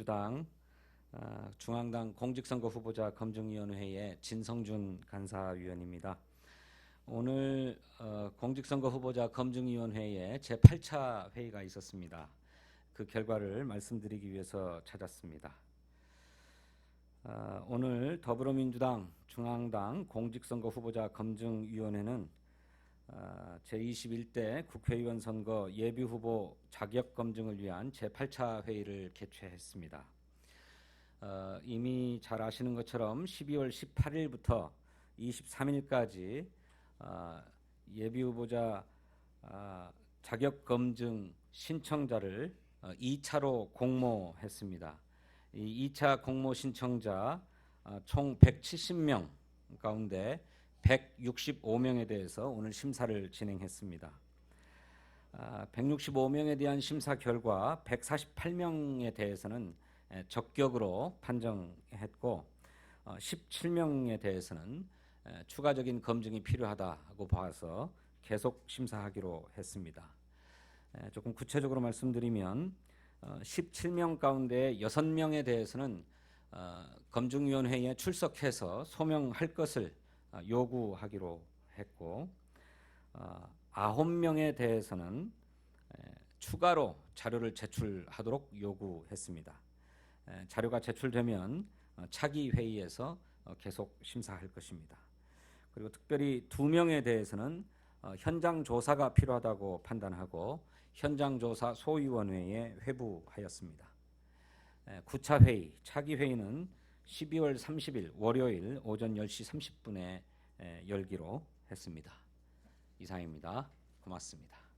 더불어민주당 어, 중앙당 공직선거 후보자 검증위원회의 진성준 간사위원입니다. 오늘 어, 공직선거 후보자 검증위원회에 제 8차 회의가 있었습니다. 그 결과를 말씀드리기 위해서 찾았습니다. 어, 오늘 더불어민주당 중앙당 공직선거 후보자 검증위원회는 어, 제21대 국회의원 선거 예비 후보 자격 검증을 위한 제8차 회의를 개최했습니다. 어, 이미 잘 아시는 것처럼 12월 18일부터 23일까지 어, 예비 후보자 어, 자격 검증 신청자를 어, 2차로 공모했습니다. 이 2차 공모 신청자 어, 총 170명 가운데 165명에 대해서 오늘 심사를 진행했습니다. 아, 165명에 대한 심사 결과 148명에 대해서는 에, 적격으로 판정했고 어, 17명에 대해서는 에, 추가적인 검증이 필요하다고 봐서 계속 심사하기로 했습니다. 에, 조금 구체적으로 말씀드리면 어, 17명 가운데 6명에 대해서는 어, 검증위원회에 출석해서 소명할 것을 어, 요구하기로 했고 어, 아홉 명에 대해서는 에, 추가로 자료를 제출하도록 요구했습니다. 에, 자료가 제출되면 어, 차기 회의에서 어, 계속 심사할 것입니다. 그리고 특별히 두 명에 대해서는 어, 현장 조사가 필요하다고 판단하고 현장 조사 소위원회에 회부하였습니다. 에, 9차 회의, 차기 회의는 12월 30일 월요일 오전 10시 30분에 열기로 했습니다. 이상입니다. 고맙습니다.